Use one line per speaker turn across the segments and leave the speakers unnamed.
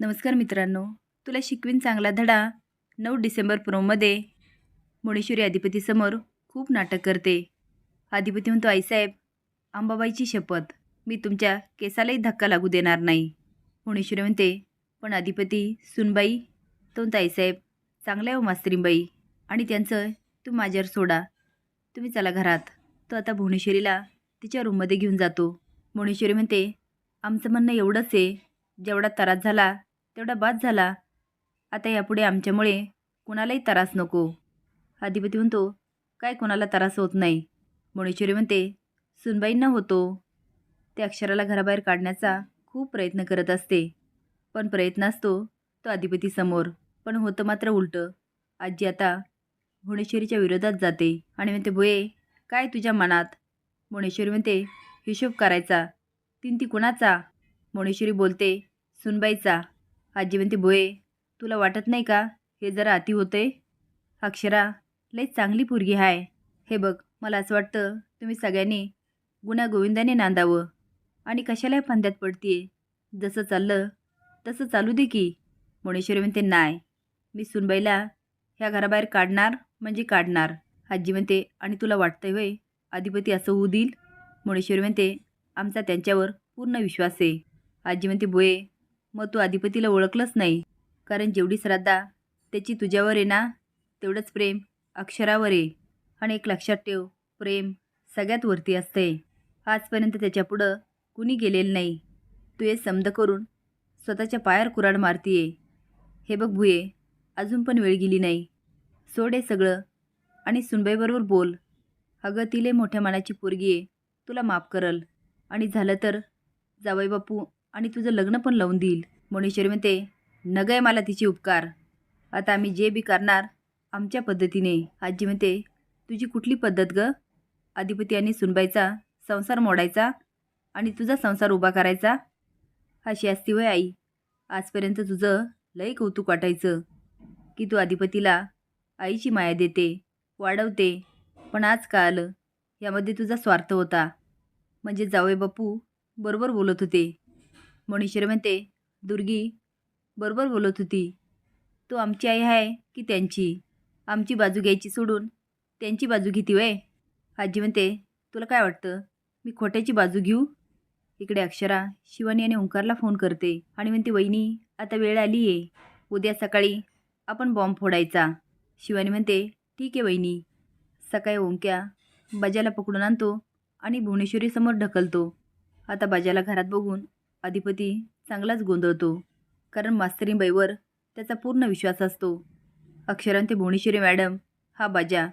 नमस्कार मित्रांनो. तुला शिकवीन चांगला धडा नऊ डिसेंबर प्रोमध्ये मुणेश्वरी अधिपतीसमोर खूप नाटक करते. अधिपती म्हणतो आईसाहेब आंबाबाईची शपथ. मी तुमच्या केसालाही धक्का लागू देणार नाही. मुणेश्वरी म्हणते पण अधिपती सुनबाई तो म्हणतो आईसाहेब चांगल्या हो मास्त्रींबाई. आणि त्यांचं तू माझ्यावर सोडा. तुम्ही चला घरात. तो आता भुवनेश्वरीला तिच्या रूममध्ये घेऊन जातो. मुणेश्वरी म्हणते आमचं म्हणणं एवढंच आहे. जेवढा त्रास झाला तेवढा बाद झाला. आता यापुढे आमच्यामुळे कुणालाही त्रास नको. अधिपती म्हणतो काय कोणाला त्रास होत नाही. मुणेश्वरी म्हणते सुनबाईंना होतो. त्या अक्षराला घराबाहेर काढण्याचा खूप प्रयत्न करत असते. पण प्रयत्न असतो तो अधिपतीसमोर पण होतं मात्र उलटं. आजी आता भुवनेश्वरीच्या विरोधात जाते आणि म्हणते भुये काय तुझ्या मनात? भुवनेश्वरी म्हणते हिशोब करायचा. तीन ती कुणाचा? मोणेश्वरी बोलते सुनबाईचा. आजी म्हणते बोये तुला वाटत नाही का? हे जरा अति होते अक्षरा लई चांगली पोरगी आहे हे बघ मला असं वाटतं तुम्ही सगळ्यांनी गुण्या गोविंदाने नांदावं आणि कशाला फांद्यात पडतीये. जसं चाललं तसं चालू दे की. मुणेश्वरी म्हणते नाही मी सुनबाईला ह्या घराबाहेर काढणार म्हणजे काढणार. आजी म्हणते आणि तुला वाटतंय वय अधिपती असं होऊ देईल? मुणेश्वरी म्हणते आमचा त्यांच्यावर पूर्ण विश्वास आहे. आजी म्हणते बोये मग तू अधिपतीला ओळखलंच नाही. कारण जेवढी श्रद्धा त्याची तुझ्यावर आहे ना तेवढंच प्रेम अक्षरावर आहे. आणि एक लक्षात ठेव प्रेम सगळ्यात वरती असते. आजपर्यंत त्याच्यापुढं कुणी गेलेलं नाही. तू हे समद करून स्वतःच्या पायावर कुराड मारतीये. हे बघ भुये अजून पण वेळ गेली नाही. सोड हे सगळं आणि सुनबाईबरोबर बोल. अगं तिले मोठ्या मनाची पोरगी आहे. तुला माफ करल. आणि झालं तर जावई बापू आणि तुझं लग्न पण लावून देईल. मुनेश्वरी म्हणते नगय मला तिचे उपकार. आता आम्ही जे बी करणार आमच्या पद्धतीने. आजी म्हणते तुझी कुठली पद्धत ग? अधिपती आणि सुनबाईचा संसार मोडायचा आणि तुझा संसार उभा करायचा? अशी असती वय आई. आजपर्यंत तुझं लई कौतुक वाटायचं की तू अधिपतीला आईची माया देते वाढवते. पण आज का यामध्ये तुझा स्वार्थ होता. म्हणजे जावे बापू बरोबर बोलत होते. मणीश्वरी म्हणते दुर्गी बरोबर बोलत होती. तू आमची आई आहे की त्यांची? आमची बाजू घ्यायची सोडून त्यांची बाजू घेती वय? आजी म्हणते तुला काय वाटतं? मी खोट्याची बाजू घेऊ? इकडे अक्षरा शिवानी आणि ओंकारला फोन करते आणि म्हणते वहिनी आता वेळ आली आहे. उद्या सकाळी आपण बॉम्ब फोडायचा. शिवानी म्हणते ठीक आहे वहिनी. सकाळी ओंक्या बाजाला पकडून आणतो आणि भुवनेश्वरीसमोर ढकलतो. आता बाजाला घरात बघून अधिपती चांगलाच गोंधळतो. कारण मास्तरीबाईवर त्याचा पूर्ण विश्वास असतो. अक्षरांते ते भुवनेश्वरी मॅडम हा बाजा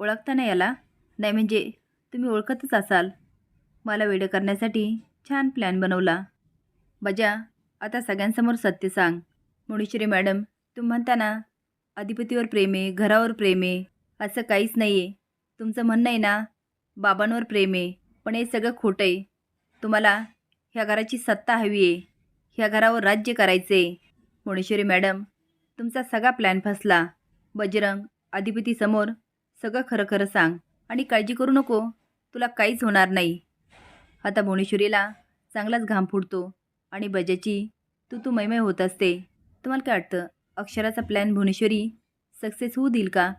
ओळखता ना याला? नाही म्हणजे तुम्ही ओळखतच असाल. मला वेडं करण्यासाठी छान प्लॅन बनवला. बाजा आता सगळ्यांसमोर सत्य सांग. मुणेश्वरी मॅडम तुम्ही म्हणता ना अधिपतीवर प्रेम आहे घरावर प्रेम आहे असं काहीच नाही आहे तुमचं म्हणणं आहे ना बाबांवर प्रेम आहे पण हे सगळं खोटं आहे. तुम्हाला ह्या घराची सत्ता हवी आहे. ह्या घरावर राज्य करायचं आहे मुणेश्वरी मॅडम तुमचा सगळा प्लॅन फसला. बजरंग अधिपतीसमोर सगळं खरं खरं सांग. आणि काळजी करू नको. तुला काहीच होणार नाही. आता भुवनेश्वरीला चांगलाच घाम फुटतो. आणि बजाची तू तू मैमय होत असते. तुम्हाला काय वाटतं? अक्षराचा प्लॅन भुवनेश्वरी सक्सेस होऊ देईल का?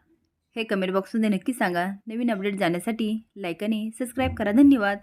हे कमेंट बॉक्समध्ये नक्की सांगा. नवीन अपडेट जाण्यासाठी लाईक आणि सबस्क्राईब करा. धन्यवाद.